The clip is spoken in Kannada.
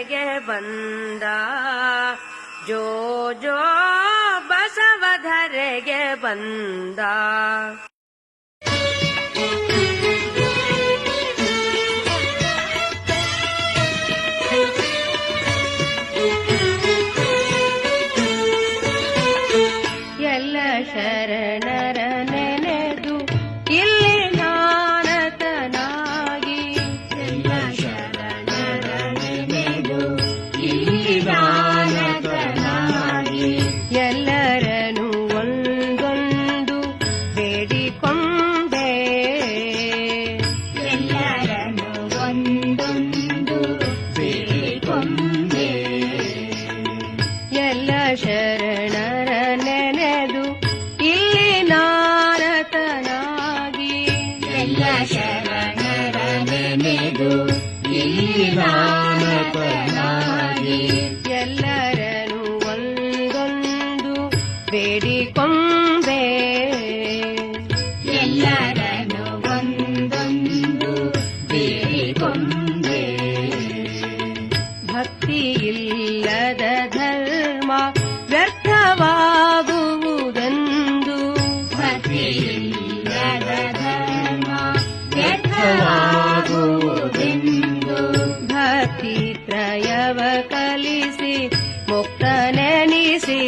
बो जो बसवधरे बन्दा। यल् शरणर ಎಲ್ಲ ಶರಣರ ನೆನೆದು ಇಲ್ಲಿ ನಾರತನಾಗಿ. ಎಲ್ಲ ಶರಣರ ನೆನೆದು ಇಲ್ಲಿ ನಾನತನಾಗಿ ಎಲ್ಲರನು ಒಂದೊಂದು ಬೇಡಿಕೊಂಡೆ. ಎಲ್ಲರನ್ನು ಒಂದೊಂದು ಬೇಡಿಕೊಂಡೆ. ಭಕ್ತಿ ಇಲ್ಲದ ಧರ್ಮ ವ್ಯರ್ಥವಾಗುವುದೆಂದು ಭಕ್ತಿ ಇಲ್ಲದ ಧರ್ಮ ವ್ಯರ್ಥವಾಗುವುದೆಂದು ಭಕ್ತಿ ತ್ರಯವ ಕಲಿಸಿ ಮುಕ್ತನೆನಿಸಿ